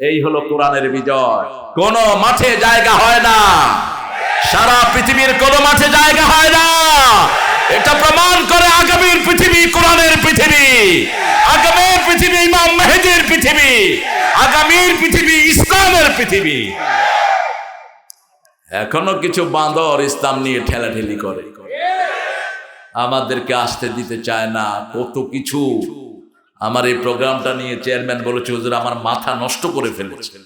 এই হলো কোরআনের বিজয়। কোন মাঠে জায়গা হয় না। সারা পৃথিবীর কোন মাঠে জায়গা হয় না। এটা প্রমাণ করে আগামীর পৃথিবী কোরআনের পৃথিবী। আগামীর পৃথিবী ইমাম মেহেদির পৃথিবী। আগামীর পৃথিবী ইসলামের পৃথিবী। এখনও কিছু বাঁদর ইসলাম নিয়ে ঠেলাঠেলি করে। আমাদেরকে আসতে দিতে চায় না। কত কিছু। আমার এই প্রোগ্রামটা নিয়ে চেয়ারম্যান বলেছে, হুজুর, আমার মাথা নষ্ট করে ফেলেছে।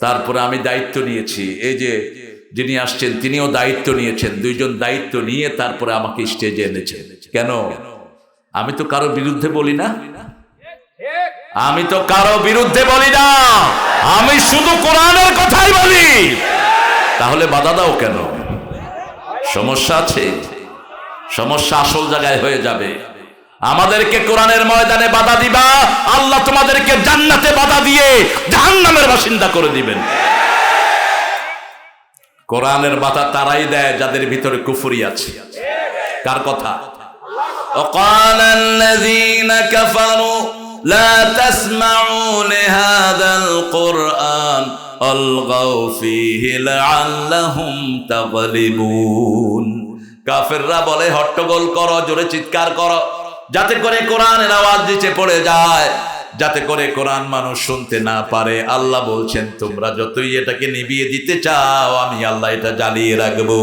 তারপরে আমি দায়িত্ব নিয়েছি। এই যে যিনি আসছেন, তিনিও দায়িত্ব নিয়েছেন। দুইজন দায়িত্ব নিয়ে তারপরে আমাকে স্টেজে এনেছেন কেন? আমি তো কারও বিরুদ্ধে বলি না। আমি তো কারও বিরুদ্ধে বলি না। আমি শুধু কোরআনের কথাই বলি। তাহলে বাধা দাও কেন? সমস্যা আছে। সমস্যা আসল জায়গায় হয়ে যাবে। আমাদেরকে কোরআনের ময়দানে বাধা দিবা আল্লাহ তোমাদেরকে জান্নাতে বাধা দিয়ে জাহান্নামের বাসিন্দা করে দিবেন কোরআনের বাধা তারাই দেয় যাদের ভিতরে কুফুরি আছে কার কথা وقال الذين كفروا لا تسمعوا لهذا القرآن الغوا فيه لعلهم تغلبون কাফেররা বলে হট্টগোল করো জোরে চিৎকার করো যাতে করে কোরআনের আওয়াজ নিচে পড়ে যায় যাতে করে কোরআন মানুষ শুনতে না পারে আল্লাহ বলছেন তোমরা যতই এটাকে নিবিয়ে দিতে চাও আমি আল্লাহ এটা জ্বালিয়ে রাখবো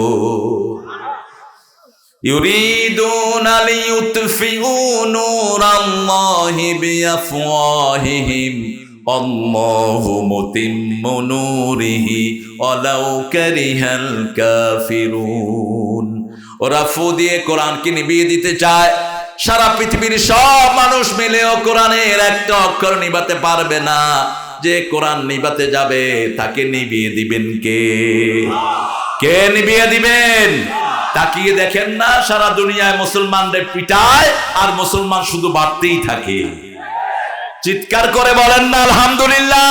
يريدون ليطفئوا نور الله بأفواههم والله متم نوره ولو كره الكافرون ওরা ফু দিয়ে কোরআনকে নিভিয়ে দিতে চায় সারা পৃথিবীর সব মানুষ মিলেও কোরআনের একটা অক্ষর নিবাতে পারবে না। যে কোরআন নিবাতে যাবে, তাকে নিভিয়ে দিবেন কে? কে নিবিয়ে দিবেন? তাকিয়ে দেখেন না, সারা দুনিয়ায় মুসলমানদের পিটায়, আর মুসলমান শুধু বাড়তেই থাকে। চিৎকার করে বলেন না, আলহামদুলিল্লাহ।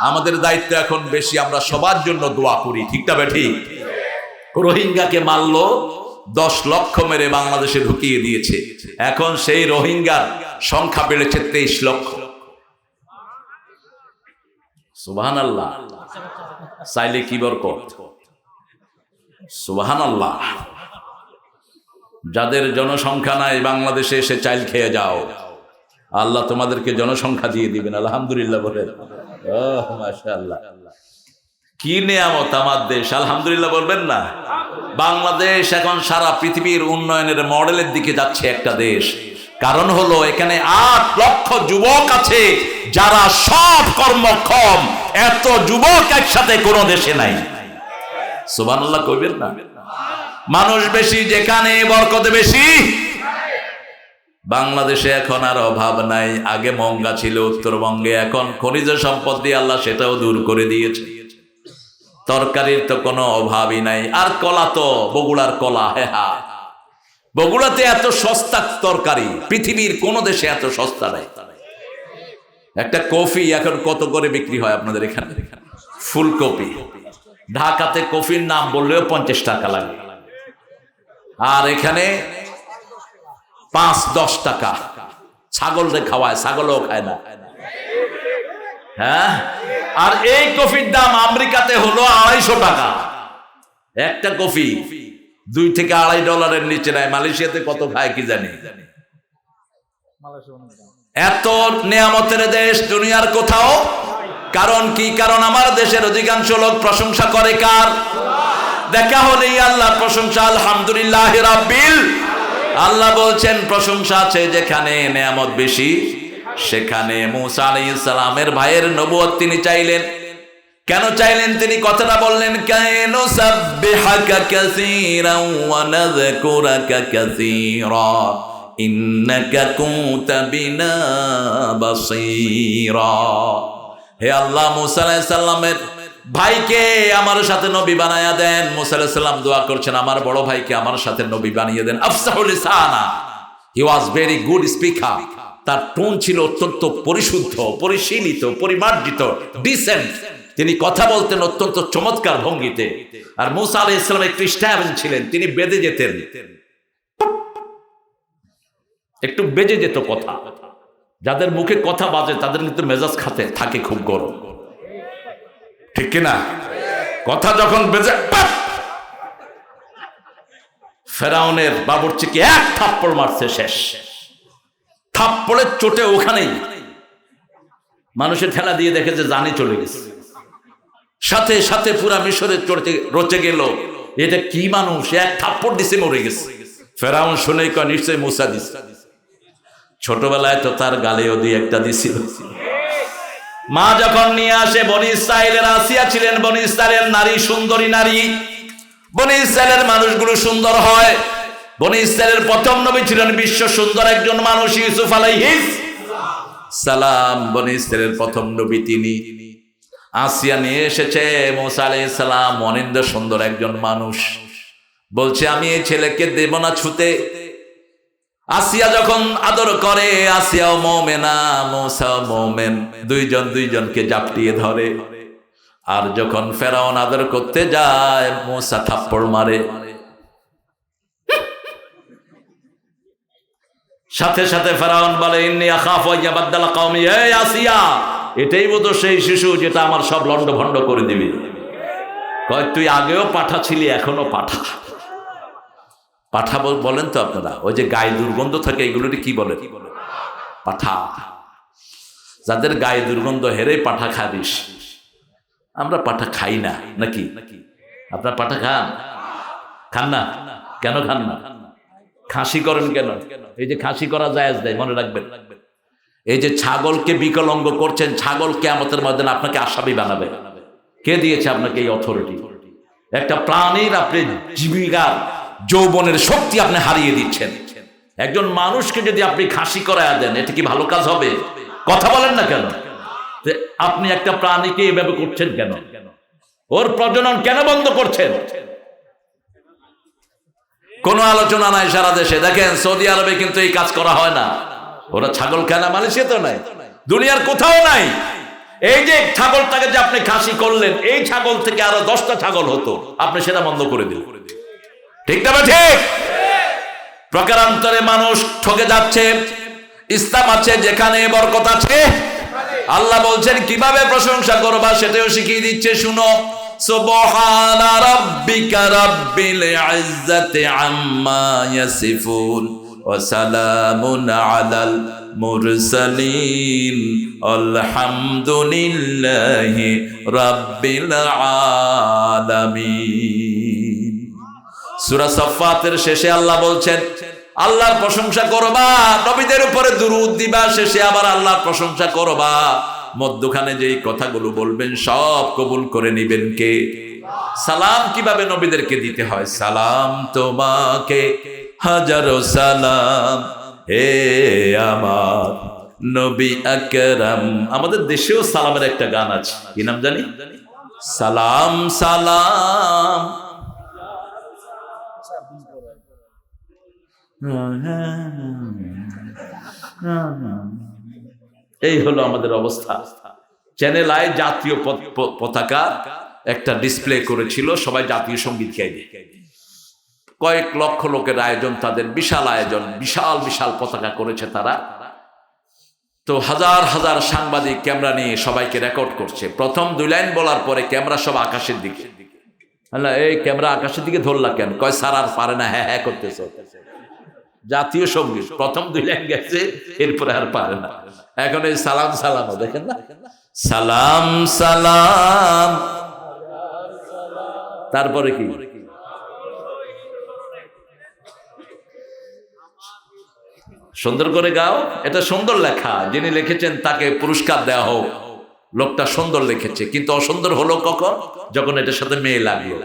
আমাদের দায়িত্ব এখন বেশি, আমরা সবার জন্য দোয়া করি। ঠিকটা বেঠি রোহিঙ্গাকে মারলো দশ লক্ষ মেরে বাংলাদেশে ঢুকিয়ে দিয়েছে। এখন সেই রোহিঙ্গার সংখ্যা বেড়েছে তেইশ লক্ষ। সুবাহান আল্লাহ চাইলে কি বরকত? সুবাহান আল্লাহ যাদের জনসংখ্যা নাই বাংলাদেশে এসে চাইল খেয়ে যাও। আল্লাহ তোমাদেরকে জনসংখ্যা দিয়ে দিবেন, আলহামদুলিল্লাহ বলেন আল্লাহ কি নেয়ামত আমার দেশ? আলহামদুলিল্লাহ বলবেন না। বাংলাদেশ এখন সারা পৃথিবীর উন্নয়নের মডেলের দিকে যাচ্ছে একটা দেশ। কারণ হলো এখানে আট লক্ষ যুবক আছে, যারা সব কর্মক্ষম। এত যুবক একসাথে কোনো দেশে নাই। সুবহানাল্লাহ কইবেন না। মানুষ বেশি, যেখানে বরকত বেশি। বাংলাদেশে এখন আর অভাব নাই। আগে মঙ্গা ছিল, উত্তরবঙ্গে। এখন খনিজ সম্পদ দিয়ে আল্লাহ সেটাও দূর করে দিয়েছে। তরকারির তো কোনো অভাবই নাই। আর কলা তো, বগুড়ার কলা হ্যাঁ হা। বগুড়াতে এত সস্তা তরকারি, পৃথিবীর কোন দেশে এত সস্তা নাই। একটা কফি এখন কত করে বিক্রি হয় আপনাদের এখানে? ফুলকপি। ঢাকাতে কফির নাম বললেও পঞ্চাশ টাকা লাগে। আর এখানে পাঁচ দশ টাকা। ছাগল খাওয়ায়, ছাগলও খায় না। হ্যাঁ? আর এই কফির দাম আমেরিকাতে হলো আড়াইশো টাকা। একটা কফি দুই থেকে আড়াই ডলারের নিচে নেয় মালয়েশিয়াতে কত খায় কি জানি? এত নিয়ামতের দেশ দুনিয়ার কোথাও? কারণ কি? কারণ আমার দেশের অধিকাংশ লোক প্রশংসা করে কার? দেখা হলেই আল্লাহ প্রশংসা, আলহামদুলিল্লাহ আল্লাহ বলছেন, প্রশংসা আছে যেখানে নেয়ামত বেশি সেখানে মুসা আলাইহিস সালামের ভাইয়ের নবুয়ত তিনি চাইলেন। কেন চাইলেন? তিনি কথাটা বললেন, কেন হে আল্লাহ, মুসা আলাইহিস সালামের ভাইকে আমার সাথে নবী বানায়া দেন। মুসা আলাইহিস সালাম দোয়া করছেন, আমার বড় ভাইকে আমার সাথে নবী বানিয়ে দেন। আফসাহুল লিসানা he was very good speaker তার টোন ছিল অত্যন্ত পরিশুদ্ধ, পরিশীলিত, পরিমার্জিত ডিসেন্ট তিনি কথা বলতেন অত্যন্ত চমৎকার ভঙ্গিতে। আর মুসা আলাহ ইসলাম খ্রিস্টান ছিলেন, তিনি বেঁধে যেতেন। একটু বেজে যেত কথা। যাদের মুখে কথা বাজে, তাদের কিন্তু মেজাজ খাতে, থাকে খুব গরম। ঠিক কিনা? কথা যখন বেজে! ফেরাউনের বাবুর্চিকে এক থাপ্পড় মারছে শেষ শেষ। থাপ্পড়ের চোটে ওখানেই। মানুষের ঠেলা দিয়ে দেখে যে জানি চলে গেছে। সাথে সাথে পুরা মিশরে চড়তে রচে গেল। এটা কি মানুষ? এক থাপ্পড় দিছে, মরে গেছে। ফেরাউন শুনে কয় নিশ্চয় মুসা দিছে। ছোটবেলায় তো তার গালেও দিয়ে একটা দিছিল। মা যখন নিয়ে আসে, বনি ইসরায়েলের আসিয়া ছিলেন। বনি ইসরায়েলের নারী, সুন্দরী নারী। বনি ইসরায়েলের মানুষগুলো সুন্দর হয়। বনি ইসরায়েলের প্রথম নবী ছিলেন বিশ্ব সুন্দর একজন মানুষ, ইউসুফ আলাইহিস সালাম। বনি ইসরায়েলের প্রথম নবী তিনি। আসিয়া নিয়ে এসেছে মোসা আলাইহিস সালাম অনিন্দ সুন্দর একজন মানুষ। বলছে, আমি এই ছেলেকে দেব না ছুতে। আসিয়া যখন আদর করে, আসিয়াও মোমেনা, মোসাও মোমেন, দুইজন দুইজনকে জাপটিয়ে ধরে। আর যখন ফেরাউন আদর করতে যায়, মোসা থাপ্পড় মারে। সাথে সাথে ফেরাউন বলে, ইন্নি আখাফ বাদদালা এই আসিয়া এটাই বোধ সেই শিশু যেটা আমার সব লন্ড ভন্ড করে দিবি। কয়, তুই আগেও পাঠা ছিলি এখনও পাঠা। পাঠা বলেন তো আপনারা, ওই যে গায়ে দুর্গন্ধ থাকে এগুলোটি কি বলে? পাঠা। যাদের গায়ে দুর্গন্ধ হেরে পাঠা খাবিস। আমরা পাঠা খাই না, নাকি? আপনার পাঠা খান? খান না। কেন খান না? খাসি করেন কেন? এই যে খাসি করা যায় দেয় মনে রাখবেন। এই যে ছাগলকে বিকলঙ্গ করছেন ছাগলকে আমাদের মধ্যে আপনাকে আসামি বানাবে। কে দিয়েছে আপনাকে এই অথরিটি একটা প্রাণীর আপনি জীবিকার যৌবনের শক্তি আপনি হারিয়ে দিচ্ছেন। একজন মানুষকে যদি আপনি খাসি করায় দেন, এটা কি ভালো কাজ হবে? কথা বলেন না কেন? আপনি একটা প্রাণীকে এভাবে করছেন কেন? ওর প্রজনন কেন বন্ধ করছেন? কোনো আলোচনা নাই সারা দেশে। দেখেন, সৌদি আরবে কিন্তু এই কাজ করা হয় না। ওরা ছাগল কেনা মালয়েশিয়া তো নাই। দুনিয়ার কোথাও নাই। এই যে ছাগলটাকে যে আপনি খাসি করলেন, এই ছাগল থেকে আরও দশটা ছাগল হতো। আপনি সেটা বন্ধ করে দিলেন। ঠিক না ঠিক? প্রকারান্তরে মানুষ ঠকে যাচ্ছে। ইসলাম আছে, যেখানে বরকত আছে। আল্লাহ বলছেন, কীভাবে প্রশংসা করবা, সেটাও শিখিয়ে দিচ্ছে, শুনো। সুবহানা রাব্বিকা শেষে আল্লাহ বলছেন, আল্লাহর প্রশংসা করবা, নবীদের উপরে দুরুদ দিবা, শেষে আবার আল্লাহর প্রশংসা করবা। মধ্যখানে যেই কথাগুলো বলবেন, সব কবুল করে নিবেন কে? সালাম কীভাবে নবীদেরকে দিতে হয়? সালাম তোমাকে, হাজারো সালাম। হে আমার নবী আকরাম। আমাদের দেশেও সালামের একটা গান আছে। কি নাম জানি? সালাম সালাম। এই হলো আমাদের অবস্থা। চ্যানেল আই জাতীয় পত- পতাকা একটা ডিসপ্লে করেছিল, সবাই জাতীয় সংগীত গাইবে কয়েক লক্ষ লোকের আয়োজন, তাদের বিশাল আয়োজন, বিশাল বিশাল পতাকা করেছে তারা। তো হাজার হাজার সাংবাদিক, ক্যামেরা নিয়ে সবাইকে রেকর্ড করছে। প্রথম দুই লাইন বলার পরে ক্যামেরা সব আকাশের দিকে। আল্লাহ, এই ক্যামেরা আকাশের দিকে ধরলা কেন? কয় সার আর পারে না হ্যাঁ হ্যাঁ করতেছ। জাতীয় সংগীত, প্রথম দুই লাইন গেছে, এরপরে আর পারে না। এখন এই সালাম সালাম, দেখেন না? সালাম সালাম। তারপরে কি? সুন্দর করে গাও। এটা সুন্দর লেখা। যিনি লিখেছেন তাকে পুরস্কার দেওয়া হোক। লোকটা সুন্দর লিখেছে। কিন্তু অসুন্দর হলো কখন? যখন এটার সাথে মেয়ে লাগল।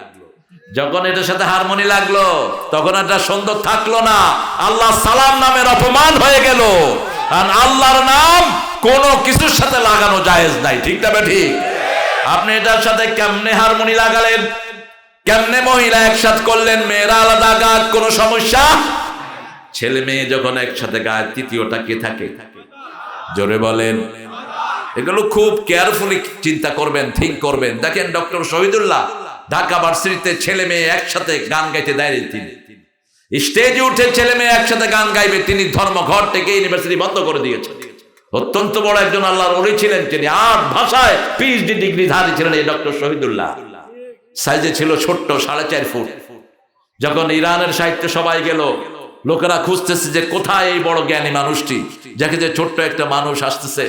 যখন এটার সাথে হারমোনি লাগল, তখন এটা সুন্দর থাকল না। আল্লাহ সালাম নামের অপমান হয়ে গেল। আর আল্লাহর নাম কোন কিছুর সাথে লাগানো জায়েজ নাই। ঠিক না ঠিক? আপনি এটার সাথে কেমনে হারমোনি লাগালেন? কেমনে মহিলা একসাথ করলেন? মেয়েরা আলাদা গাছ কোনো সমস্যা? ছেলে মেয়ে যখন একসাথে গায়ে, তৃতীয়টা কে থাকে? জোরে বলেন। এগুলো খুব কেয়ারফুলি চিন্তা করবেন থিঙ্ক করবেন। দেখেন ডক্টর শহীদুল্লাহ, ঢাকা ভার্সিটিতে ছেলে মেয়ে একসাথে গান গাইতে দেয় তিনি। স্টেজে উঠে ছেলে মেয়ে একসাথে গান গাইবে, তিনি ধর্মঘর থেকে ইউনিভার্সিটি বন্ধ করে দিয়েছেন। অত্যন্ত বড় একজন আল্লাহর ওলি ছিলেন তিনি। আট ভাষায় পিএইচডি ডিগ্রি ধারী ছিলেন এই ডক্টর শহীদুল্লাহ। সাইজে ছিল ছোট্ট, সাড়ে চার ফুট। যখন ইরানের সাহিত্য সবাই গেল, লোকেরা খুঁজতেছে যে কোথায় এই বড় জ্ঞানী মানুষটি, যাকে যে ছোট্ট একটা মানুষ আসতেছে।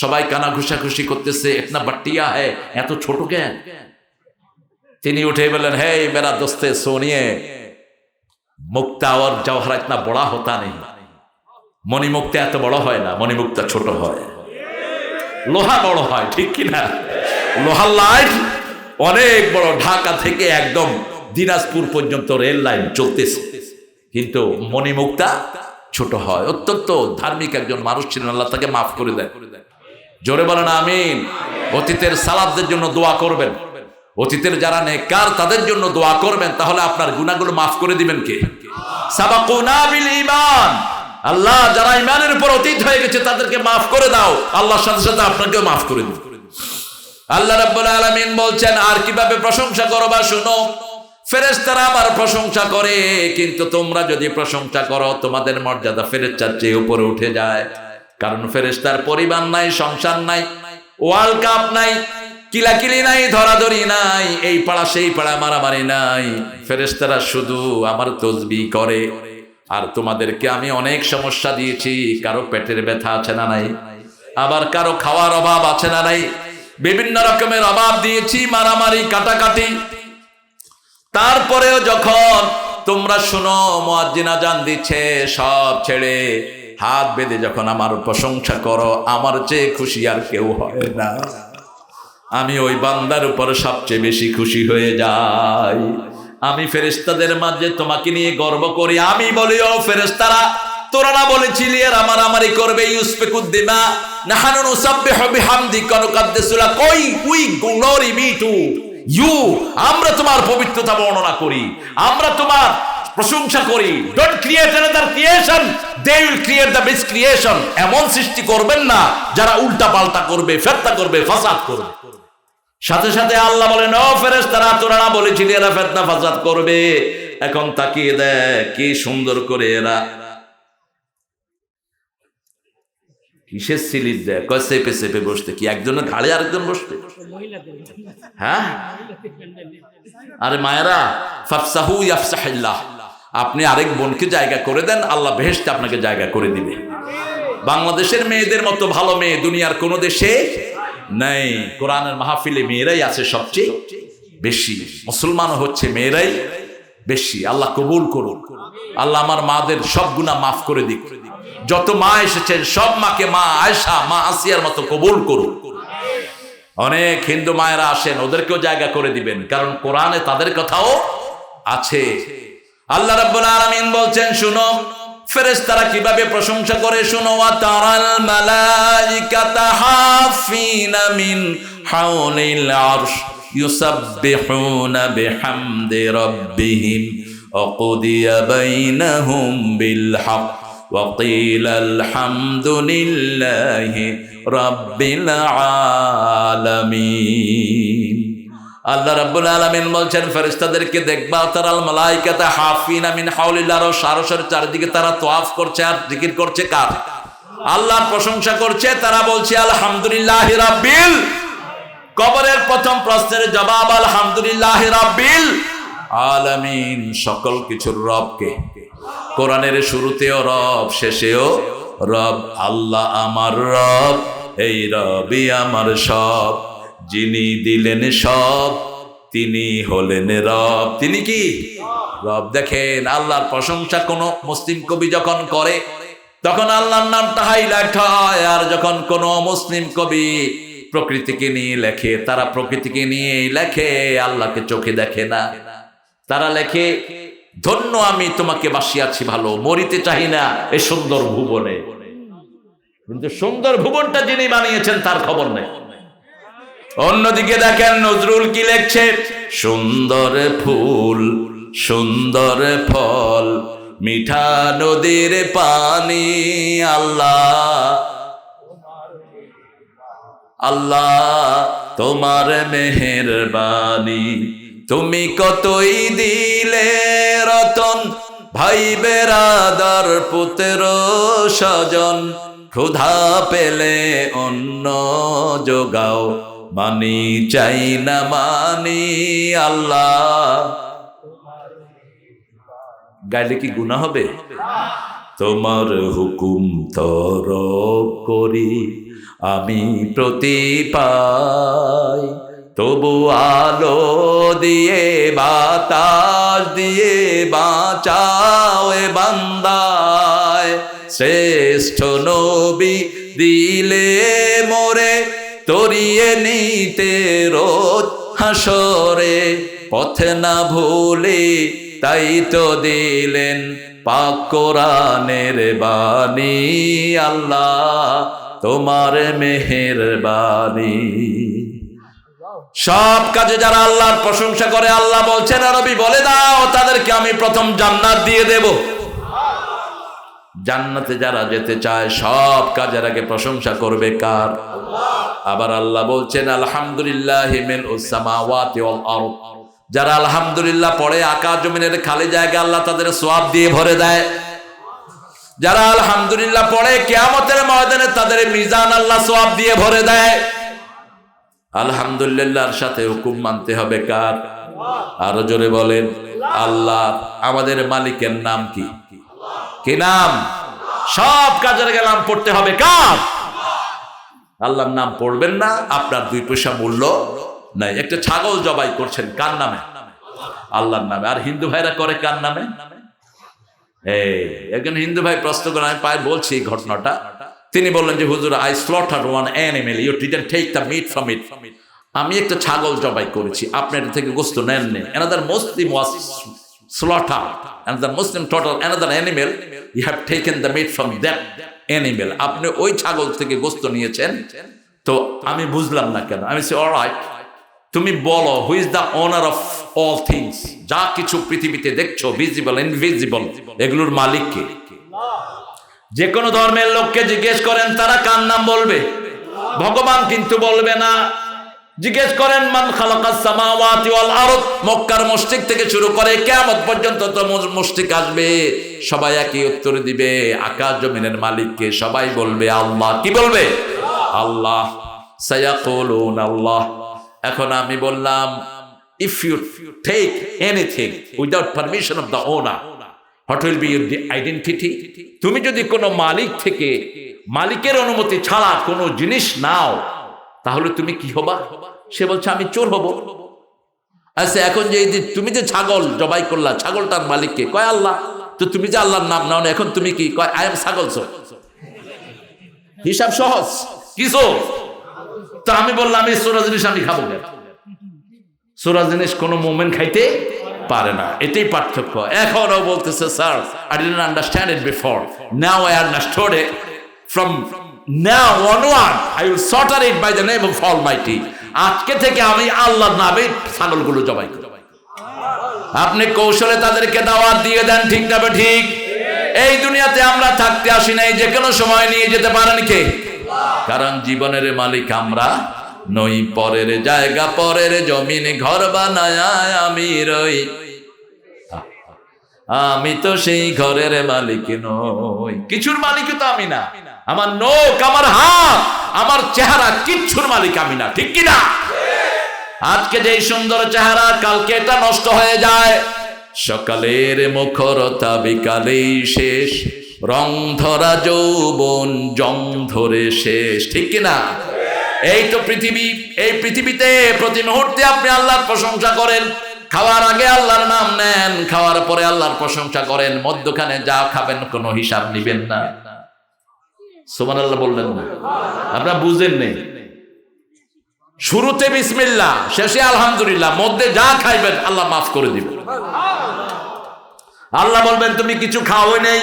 সবাই কানা ঘুষা ঘুষাঘুষি করতেছে এতনা বাট্টিয়া হ্যাঁ এত ছোট জ্ঞান? তিনি উঠে বললেন হে মেরা দোস্তে সোনিয়ে মুক্তা ওর জওহরা ইতনা বড়া হতা নেই। মণিমুক্তা এত বড় হয় না, মণিমুক্তা ছোট হয়। লোহা বড় হয়, ঠিক কিনা লোহার লাইন অনেক বড়, ঢাকা থেকে একদম দিনাজপুর পর্যন্ত রেল লাইন চলতেছে। কিন্তু মণিমুক্তা ছোট হয়, অত্যন্ত ধার্মিক একজন মানুষ ছিলেন, আল্লাহ তাকে মাফ করে দেয় জোরে বলেন আমিন। অতীতের সালাদদের জন্য দোয়া করবেন। অতীতের যারা নেকার তাদের জন্য দোয়া করবেন, তাহলে আপনার গুণাগুলো মাফ করে দিবেন কে? ঈমান। আল্লাহ, যারা ইমানের উপর অতীত হয়ে গেছে, তাদেরকে মাফ করে দাও। আল্লাহর সাথে সাথে আপনাকেও মাফ করে দিন। আল্লাহ রাব্বুল আলামিন বলছেন, আর কীভাবে প্রশংসা করবা শুনো? ফেরেশতারা আবার প্রশংসা করে, কিন্তু তোমরা যদি প্রশংসা করো, তোমাদের মর্যাদা ফেরেশতার চেয়ে উপরে উঠে যায়। কারণ ফেরেশতার পরিবার নাই, সংসার নাই ওয়ার্ল্ড কাপ নাই কিলাকিলি নাই, ধরাধরি নাই, এই পাড়া সেই পাড়া মারামারি নাই। ফেরেশতারা শুধু আমার তসবি করে। আর তোমাদেরকে আমি অনেক সমস্যা দিয়েছি, কারও পেটের ব্যথা আছে না নাই? আবার কারও খাওয়ার অভাব আছে না নাই? বিভিন্ন রকমের অভাব দিয়েছি, মারামারি, কাটাকাটি। তারপরেও যখন তোমরা শোনো, মোয়াজ্জিনা জান দিচ্ছে সব ছেড়ে, হাত বেঁধে যখন আমার প্রশংসা করো, আমার চেয়ে খুশি আর কেউ হয় না। আমি ওই বান্দার উপর সবচেয়ে বেশি খুশি হয়ে যাই। আমি ফেরেস্তাদের মাঝে তোমাকে নিয়ে গর্ব করি। আমি বলি, ও ফেরেস্তারা আমার তোমার পবিত্রতা বর্ণনা করি, আমরা তোমার প্রশংসা করি। Creation they create the creation এমন সৃষ্টি করবেন না, যারা উল্টা পাল্টা করবে, ফেরতা করবে, ফাসাদ করবে। সাথে সাথে আল্লাহ বলেন, ও ফেরেস তারা তোরা বলেছিলি এরা ফেতনা ফাসাদ করবে? এখন তাকিয়ে দেখ, কি সুন্দর করে এরা। কিসের দেয়? কয় বসতে? কি একজনের ঘাড়ে আরেকজন বসতে? হ্যাঁ? আরে মায়েরা, ফাফসাহু ইয়াফসাহিল্লাহ। আপনি আরেক বোনকে জায়গা করে দেন, আল্লাহ বেহেশতে আপনাকে জায়গা করে দিবে। বাংলাদেশের মেয়েদের মতো ভালো মেয়ে দুনিয়ার কোনো দেশে নেই। কোরআনের মাহফিলে মেয়েরাই আছে সবচেয়ে বেশি। মুসলমান হচ্ছে মেয়েরাই বেশি। আল্লাহ কবুল করুন। আল্লাহ আমার মাদের সব গুণা মাফ করে দিক। যত মা এসেছেন, সব মাকে মা আয়সা মা আসিয়ার মতো কবুল করুন। অনেক হিন্দু মায়েরা আসেন, ওদেরকেও জায়গা করে দিবেন, কারণ কোরআনে তাদের কথাও আছে। আল্লাহ রাব্বুল আলামিন বলছেন, শুনো ফেরেশতারা কিভাবে প্রশংসা করে শুনো ওয়া তারাল মালাইকাতা হাফিনা মিন হাওলিল আরশ ইউসাব্বিহুনা বিহামদি রাব্বিহিম وقضي بينهم بالحق وقيل الحمد لله رب العالمين আল্লাহ রাব্বুল আলামিন বলছেন, ফেরেশতাদেরকে দেখবা, তারাল মালাইকাতা হাফিন আমিন হাউলিল আরশ আরশের চারিদিকে তারা তোয়াফ করছে আর জিকির করছে কার? আল্লাহর প্রশংসা করছে, তারা বলছে, আলহামদুলিল্লাহ রাব্বিল। কবরের প্রথম প্রশ্নের জবাব, আলহামদুলিল্লাহ রাব্বিল। আলামিন, সকল কিছুর রবকে। কোরআনের শুরুতেও রব, শেষেও রব। আল্লাহ আমার রব, এই রবি আমার সব। যিনি দিলেন সব, তিনি হলেন রব। তিনি কি? রব। দেখেন, আল্লাহর প্রশংসা কোনো মুসলিম কবি যখন করে, তখন আল্লাহর নামটা হাইলাইট হয়, আর যখন কোনো মুসলিম কবি প্রকৃতিকে নিয়ে লেখে, তারা প্রকৃতিকে নিয়ে লেখে, আল্লাহকে চোখে দেখে না। তারা লেখে, ধন্য আমি তোমাকে বাসিয়াছি ভালো, মরিতে চাহি না এই সুন্দর ভুবনে। কিন্তু সুন্দর ভুবনটা যিনি বানিয়েছেন, তার খবর নেই। অন্যদিকে দেখেন নজরুল কি লেখছে? সুন্দর ফুল, সুন্দর ফল, মিঠা নদীর পানি, আল্লাহ আল্লাহ তোমার মেহেরবানি। তুমি কতই দিলে রতন, ভাই বেরাদার পুত্র স্বজন, ক্ষুধা পেলে অন্য যোগাও। মানি চাই না মানি আল্লাহ। গাইলে কি গুণা হবে? তোমার হুকুম তর করি, আমি প্রতি পাই। তবু আলো দিয়ে, বাতাস দিয়ে বাঁচাও এ বান্দায়। শ্রেষ্ঠ নবী দিলে তরিয়ে নিতে রোজ হাসরে, পথে না ভুলে তাই তো দিলেন পাক কোরআনের বাণী। আল্লাহ তোমার মেহের বাণী সব কাজে যারা আল্লাহর প্রশংসা করে, আল্লাহ বলছেন, আরবি বলে দাও, তাদেরকে আমি প্রথম জান্নাত দিয়ে দেব। জান্নাতে যারা যেতে চায়, সব কাজের আগে প্রশংসা করবে কার? আবার আল্লাহ বলছেন, আলহামদুলিল্লাহ যারা আলহামদুলিল্লাহ পড়ে, আকাশ জমিনের খালি জায়গা আল্লাহ তাদের সোয়াব দিয়ে ভরে দেয়। যারা আলহামদুলিল্লাহ পড়ে, কেয়ামতের ময়দানে তাদের মিজান আল্লাহ সোয়াব দিয়ে ভরে দেয়। আলহামদুলিল্লাহর সাথে হুকুম মানতে হবে কার? আরও জোরে বলেন, আল্লাহ, আমাদের মালিকের নাম কি? কি নাম? সব কাজের গেলাম, পড়তে হবে কার? আল্লাহর নাম পড়বেন না, আপনার দুই পয়সা মূল্য নাই। একটা ছাগল জবাই করছেন, কার নামে? আল্লাহর নামে। আর হিন্দু ভাইরা করে কার নামে? একজন হিন্দু ভাই প্রশ্ন করে, আমি পায় বলছি এই ঘটনাটা। তিনি বললেন যে, হুজুর I slaughter one animal you didn't take the meat from it আমি একটা ছাগল জবাই করেছি, আপনি এটা থেকে গোস্ত নেননি। Another Muslim was slaughter another Muslim total another animal you have taken the meat from that animal আপনি ওই ছাগল থেকে গোস্ত নিয়েছেন, তো আমি বুঝলাম না কেন। আমি সে অলরাইট তুমি বলো who is the honour of all things যা কিছু পৃথিবীতে দেখছ ভিজিবল ইনভিজিবল এগুলোর মালিক কে? যে কোনো ধর্মের লোককে জিজ্ঞেস করেন, তারা কার নাম বলবে? ভগবান কিন্তু বলবে না। জিজ্ঞেস করেন, মান আরদ? মক্কার মসজিদ থেকে শুরু করে কিয়ামত পর্যন্ত তো আসবে। সবাই একই উত্তর দিবে, আকাশ জমিনের মালিককে সবাই বলবে, আল্লাহ। কি বলবে? আল্লাহ। সায়াকুলুন, আল্লাহ। এখন আমি বললাম if you take anything without permission of the owner what will be your identity তুমি যদি কোনো মালিক থেকে, মালিকের অনুমতি ছাড়া কোনো জিনিস নাও তাহলে তুমি কি হবা? সে বলছে, আমি চোর হব। আচ্ছা এখন যে তুমি যে ছাগল জবাই করলা, ছাগলটার মালিককে কয় আল্লাহ? তো তুমি যে আল্লাহর নাম নাও এখন তুমি কি? কয় আই এম ছাগল সো হিসাব সহজ। কিসো তো আমি বললাম, এই সোরা জিনিস আমি খাব সোরা জিনিস কোনো মোমেন্ট খাইতে পারে না। এটাই পার্থক্য। এখনও বলতেছে sir I didn't understand it before now I understood it from now onward I will sorter it by the name of Almighty আজকে থেকে আমি আল্লাহর নামে ছাগলগুলো জবাই করি আপনি কৌশলে তাদেরকে দাওয়াত দিয়ে দেন, ঠিক না ঠিক? এই দুনিয়াতে আমরা থাকতে আসি নাই, যে কোনো সময় নিয়ে যেতে পারেন কে? কারণ জীবনের মালিক আমরা নই, পরের জায়গা, পরের জমিন, ঘর বানায় আমি রই। আমি তো সেই ঘরের মালিক নই। কিছুর মালিক তো আমি না। আমার নোক আমার হাত, আমার চেহারা কিচ্ছুর মালিক আমি না, ঠিক কি না আজকে যে সুন্দর চেহারা, কালকে এটা নষ্ট হয়ে যায়। সকালের মুখরতা বিকালেই শেষ। রং ধরা যৌবন জং ধরে শেষ, ঠিক কি না এই তো পৃথিবী, এই পৃথিবীতে প্রতি মুহূর্তে আপনি আল্লাহর প্রশংসা করেন। খাওয়ার আগে আল্লাহর নাম নেন, খাওয়ার পরে আল্লাহর প্রশংসা করেন, মধ্যখানে যা খাবেন কোনো হিসাব নিবেন না। সোমান আল্লাহ বললেন না। আপনারা বুঝেন নেই। শুরুতে বিসমিল্লাহ, শেষে আলহামদুলিল্লাহ, মধ্যে যা খাইবেন আল্লাহ মাফ করে দিবেন। আল্লাহ বলবেন, তুমি কিছু খাও নেই?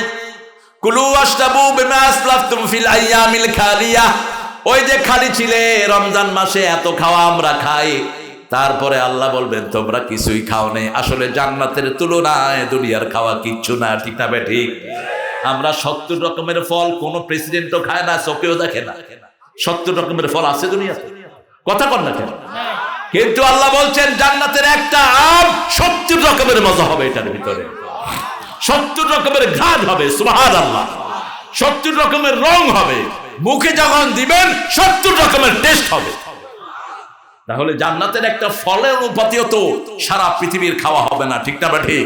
তারপরে আল্লাহ বলবেন, তোমরা কিছুই খাও নেই। আসলে জান্নাতের তুলনায় দুনিয়ার খাওয়া কিচ্ছু না, ঠিক না ঠিক? আমরা সত্তর রকমের ফল কোন প্রেসিডেন্টও খায় না, চোখেও দেখে না। সত্তর রকমের ফল আছে দুনিয়াতে। কথা কর না কেন? কিন্তু আল্লাহ বলছেন, জান্নাতের একটা আম সত্তর রকমের মজা হবে এটার ভিতরে। সত্তর রকমের ঘ্রাণ হবে সুহান আল্লাহ সত্তর রকমের রং হবে। মুখে যখন দিবেন, সত্তর রকমের টেস্ট হবে। তাহলে জান্নাতের একটা ফলের অনুপাতিও তো সারা পৃথিবীর খাওয়া হবে না, ঠিক না বা ঠিক?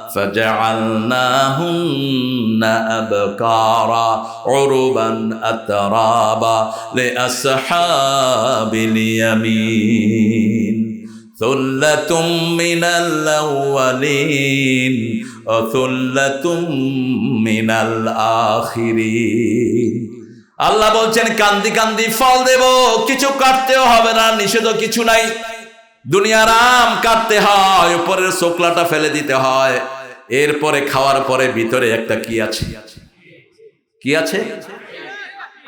فجعلناهن أبكارا عربا أترابا لأصحاب اليمين ثلة من الأولين وثلة من الآخرين আল্লাহ বলছেন কান্দি কান্দি ফল দেব কিছু কাটতেও হবে না নিষেধ কিছু নাই দুনিয়ার আম কাটতে হয় উপরের শোকলাটা ফেলে দিতে হয় এরপরে খাওয়ার পরে ভিতরে একটা কি আছে? কি আছে?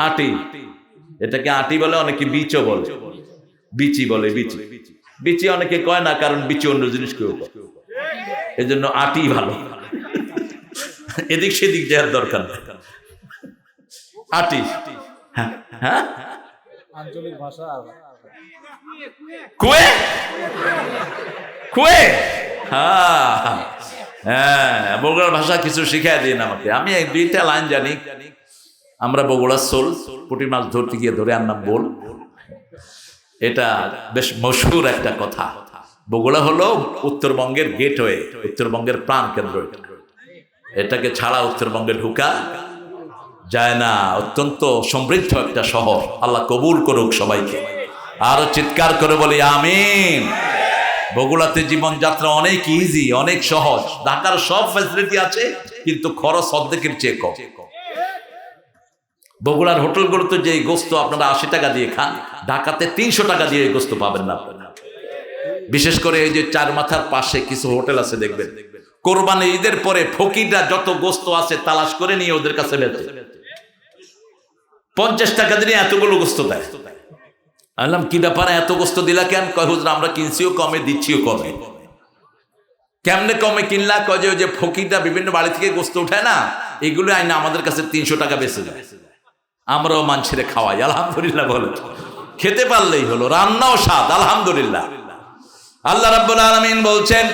আটি। এটাকে আটি বলে অনেকে বিচও বলে। বিচি বলে বিচি। বিচি অনেকে কয় না কারণ বিচি অন্য জিনিস কেউ এই জন্য আটি ভালো। এদিক সেদিক যাওয়ার দরকার আটি। হ্যাঁ হ্যাঁ। আঞ্চলিক ভাষা কুয়ে? কুয়ে? হ্যাঁ। হ্যাঁ বগুড়ার ভাষা কিছু শিখাই দিন আমাকে। আমি এক দুইটা লাইন জানি। আমরা বগুড়ার সোল, পুঁটি মাছ ধরতে গিয়ে ধরে আনলাম বল। এটা বেশ মশহুর একটা কথা। বগুড়া হলো উত্তরবঙ্গের গেটওয়ে, উত্তরবঙ্গের প্রাণ কেন্দ্র। এটাকে ছাড়া উত্তরবঙ্গে ঢুকা যায় না। অত্যন্ত সমৃদ্ধ একটা শহর। আল্লাহ কবুল করুক সবাইকে। আরও চিৎকার করে বলি, আমিন। বগুড়াতে জীবনযাত্রা অনেক ইজি অনেক সহজ। ঢাকার সব ফ্যাসিলিটি আছে, কিন্তু খরচ অর্ধেকের চেয়ে কম। বগুড়ার হোটেলগুলোতে যে গোস্ত আপনারা আশি টাকা দিয়ে খান, ঢাকাতে তিনশো টাকা দিয়ে গোস্ত পাবেন না আপনারা। বিশেষ করে এই যে চার মাথার পাশে কিছু হোটেল আছে, দেখবেন। কোরবানি ঈদের পরে ফকিররা যত গোস্ত আছে তালাশ করে নিয়ে ওদের কাছে পঞ্চাশ টাকা দিয়ে এতগুলো গোস্ত দেয়। আমি বললাম কি ব্যাপারে? এত গোস্ত দিলা কেন? কয়, হুজুর, আমরা কিনছিও কমে, দিচ্ছিও কমে। কেমনে কমে কিনলা? কয় যে, ওই যে বিভিন্ন বাড়ি থেকে গোস্ত উঠায় না, এগুলো আইনা আমাদের কাছে তিনশো টাকা বেঁচে যায় আমরাও মানছিরে খাওয়াই, আলহামদুলিল্লাহ বলে। খেতে পারলেই হলো, রান্নাও স্বাদ, আলহামদুলিল্লাহ। আল্লাহ রাব্বুল আলামিন বলছেন,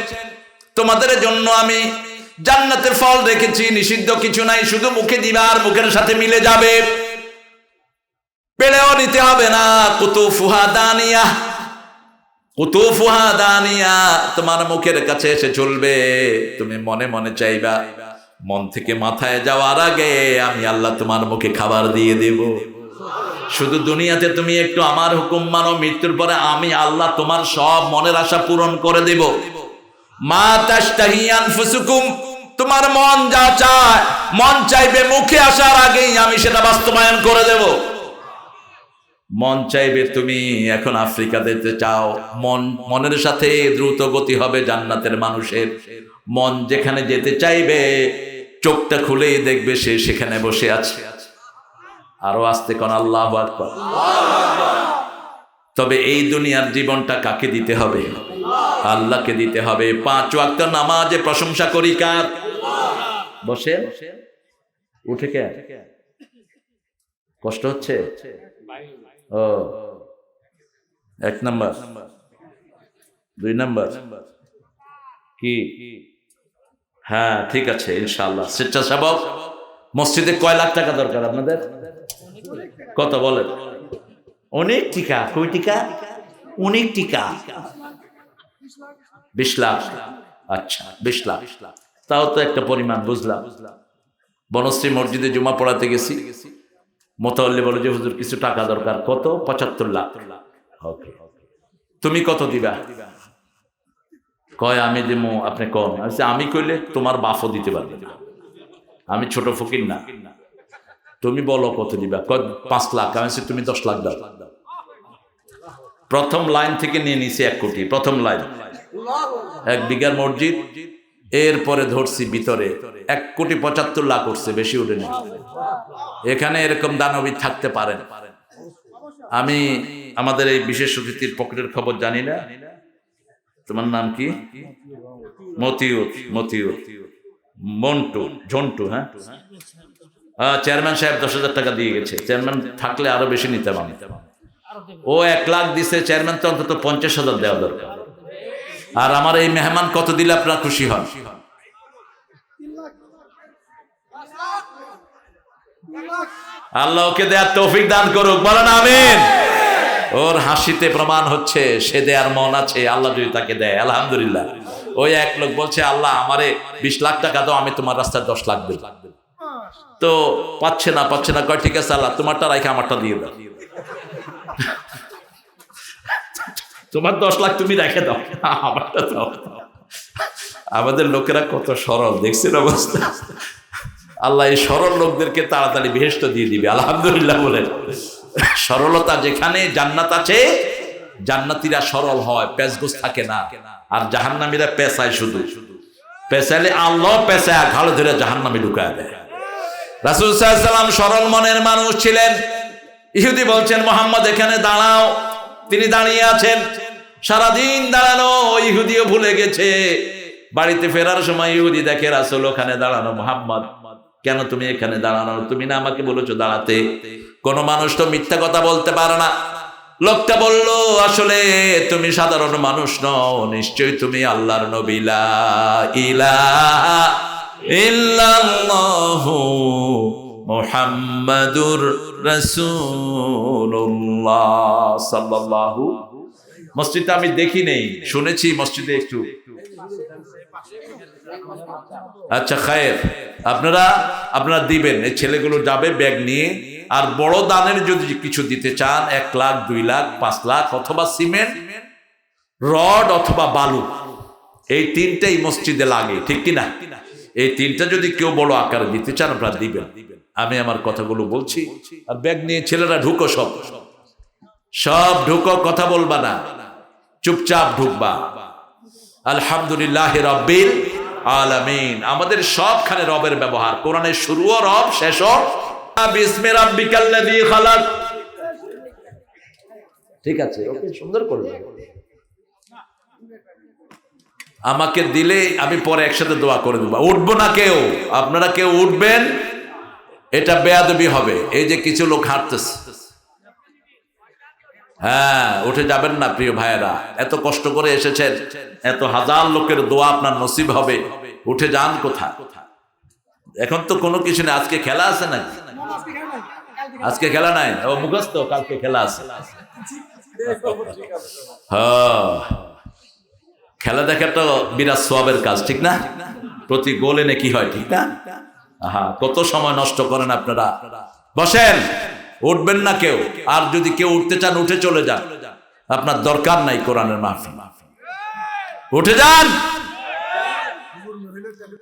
তোমাদের জন্য আমি জান্নাতের ফল রেখেছি, নিষিদ্ধ কিছু নাই, শুধু মুখে দিবা আর মুখের সাথে মিলে যাবে। পেড়েও নিতে হবে না। কুতুফুহা দানিয়া। কুতুফুহা দানিয়া, তোমার মুখের কাছে এসে চলবে তুমি মনে মনে চাইবা, মন থেকে মাথায় যাওয়ার আগে আমি আল্লাহ তোমার মুখে খাবার দিয়ে দেব। শুধু দুনিয়াতে তুমি একটু আমার হুকুম মানো, মৃত্যুর পরে আমি আল্লাহ তোমার সব মনের আশা পূরণ করে দেব। মা তোমার মন যা চায়, মন চাইবে মুখে আসার আগেই আমি সেটা বাস্তবায়ন করে দেব। মন চাইবে তুমি এখন আফ্রিকা যেতে চাও। মন, মনের সাথে দ্রুত গতি হবে জান্নাতের মানুষের। মন যেখানে যেতে চাইবে, চোখটা খুলেই দেখবে সে সেখানে বসে আছে। আরও আসতে কোন, আল্লাহ তবে এই দুনিয়ার জীবনটা কাকে দিতে হবে? আল্লাহকে দিতে হবে। পাঁচ ওয়াক্ত নামাজে প্রশংসা করি কার? বসে? উঠে কে? কষ্ট হচ্ছে? ও, এক নাম্বার। দুই নাম্বার। কি? হ্যাঁ ঠিক আছে ইনশাল্লাহ স্বেচ্ছাসেবক, মসজিদে কয় লাখ টাকা দরকার আপনাদের? কত বলেন? অনেক টিকা, কই টিকা? অনেক টিকা। বিশ লাখ। আচ্ছা বিশ লাখ। তাও তো একটা পরিমাণ, বুঝলাম। বনশ্রী মসজিদে জমা পড়াতে গেছি। মোতাল্লি বলে যে হুজুর কিছু টাকা দরকার। কত? পঁচাত্তর লাখ। ওকে তুমি কত দিবা? কয় আমি দেবো আপনি কম। আমি কইলে তোমার বাফও দিতে পারবে না। আমি ছোট ফকির না। তুমি বলো কত দিবা? কয় পাঁচ লাখ। আমি তুমি দশ লাখ দাও। প্রথম লাইন থেকে নিয়ে নিছি এক কোটি। প্রথম লাইন। এক বিঘার মসজিদ এরপরে ধরছি ভিতরে। এক কোটি পঁচাত্তর লাখ উঠছে, বেশি উঠেনি এখানে এরকম দানবী থাকতে পারেন আমি আমাদের এই বিশেষ অতিথির পকেটের খবর জানি না। তোমার নাম কি? মতিউত মতিউত মন্টু, ঝন্টু হ্যাঁ? চেয়ারম্যান সাহেব দশ হাজার টাকা দিয়ে গেছে। চেয়ারম্যান থাকলে আরও বেশি নিতে পারে ও এক লাখ দিছে, চেয়ারম্যান তো অন্তত পঞ্চাশ হাজার দেওয়া দরকার। আর আমার এই মেহমান কত দিলে আপনারা খুশি হন? আল্লাহ ওকে দেয়ার তৌফিক দান করুক, বলেন আমিন। ওর হাসিতে প্রমাণ হচ্ছে, সে দেয়ার মন আছে, আল্লাহ যদি তাকে দেয়, আলহামদুলিল্লাহ। ওই এক লোক বলছে, আল্লাহ, আমারে বিশ লাখ টাকা দাও, আমি তোমার রাস্তায় দশ লাখ দেব। তো পাচ্ছে না পাচ্ছে না, কয়, ঠিক আছে, আল্লাহ, তোমারটা রাখে আমারটা দিয়ে দাও। তোমার দশ লাখ তুমি রেখে দাও। আমারটা দাও। আমাদের লোকেরা কত সরল, দেখছেন অবস্থা? আল্লাহ এই সরল লোকদেরকে তাড়াতাড়ি বেহেস্ত দিয়ে দিবে, আলহামদুলিল্লাহ বলেন। সরলতা যেখানে জান্নাত আছে, জান্নাতিরা সরল হয় পেঁচগোস থাকে না। আর জাহান্নামীরা পেশায় শুধু। পেশালে আল্লাহ পেশায় ঘাড়ে ধরে জাহান্নামে ঢুকায় দেয়। রাসুল সাল্লাম সরল মনের মানুষ ছিলেন। ইহুদি বলছেন, মোহাম্মদ, এখানে দাঁড়াও। তিনি দাঁড়িয়ে আছেন। সারাদিন দাঁড়ানো, ইহুদিও ভুলে গেছে। বাড়িতে ফেরার সময় ইহুদি দেখে রাসুল ওখানে দাঁড়ানো, মোহাম্মদ, কেন তুমি এখানে দাঁড়ানো? তুমি না আমাকে বলেছ দাঁড়াতে। কোন মানুষ তো মিথ্যা কথা বলতে পারে না। লোকটা বলল, আসলে তুমি সাধারণ মানুষ নও, নিশ্চয়ই তুমি আল্লাহর নবিলা ইলা ইল্লাল্লাহু মুহাম্মাদুর রাসূলুল্লাহ সাল্লাল্লাহু মসজিদে আমি দেখি নেই, শুনেছি মসজিদে একটু। আচ্ছা খায়ের, আপনারা আপনারা দিবেন, এই ছেলেগুলো যাবে ব্যাগ নিয়ে, আর বড় দানের যদি কিছু দিতে চান, এক লাখ, দুই লাখ, পাঁচ লাখ, অথবা সিমেন্ট, রড অথবা বালু, এই তিনটাই মসজিদে লাগে, ঠিক কিনা? এই তিনটা যদি কেউ বড় আকারে দিতে চান, আপনারা দিবেন। আমি আমার কথাগুলো বলছি, আর ব্যাগ নিয়ে ছেলেরা ঢুকো সব। সব ঢুকো, কথা বলবা না। চুপচাপ ঢুকবা। আলহামদুলিল্লাহ রব্বিল আলামিন। আমাদের সবখানে রবের ব্যবহার। কোরআনের শুরুও রব, শেষও। বিসমি রাব্বিকাল্লাযী খালাক। ঠিক আছে, ওকে, সুন্দর করবে আমাকে দিলে আমি পরে একসাথে দোয়া করে দেবো। উঠবো না কেউ? আপনারা কেউ উঠবেন? এটা বেয়াদবি হবে। এই যে কিছু লোক হাঁটতেছে। হ্যাঁ উঠে যাবেন না প্রিয় ভাইয়েরা। এত কষ্ট করে এসেছেন, এত হাজার লোকের দোয়া আপনার নসিব হবে। উঠে যান কোথা এখন তো কোনো কিছু নেই। আজকে খেলা আছে নাকি? আজকে খেলা নাই? ও, মুখস্থ, কালকে খেলা আছে। হ্যাঁ। খেলা দেখা তো বিরাট সোয়াবের কাজ, ঠিক না? প্রতি গোলে নাকি হয়, ঠিক না? কত সময় নষ্ট করেন আপনারা? বসেন, উঠবেন না কেউ। আর যদি কেউ উঠতে চান, উঠে চলে যান। আপনার দরকার নাই কোরআনের মাহফিল। উঠে যান।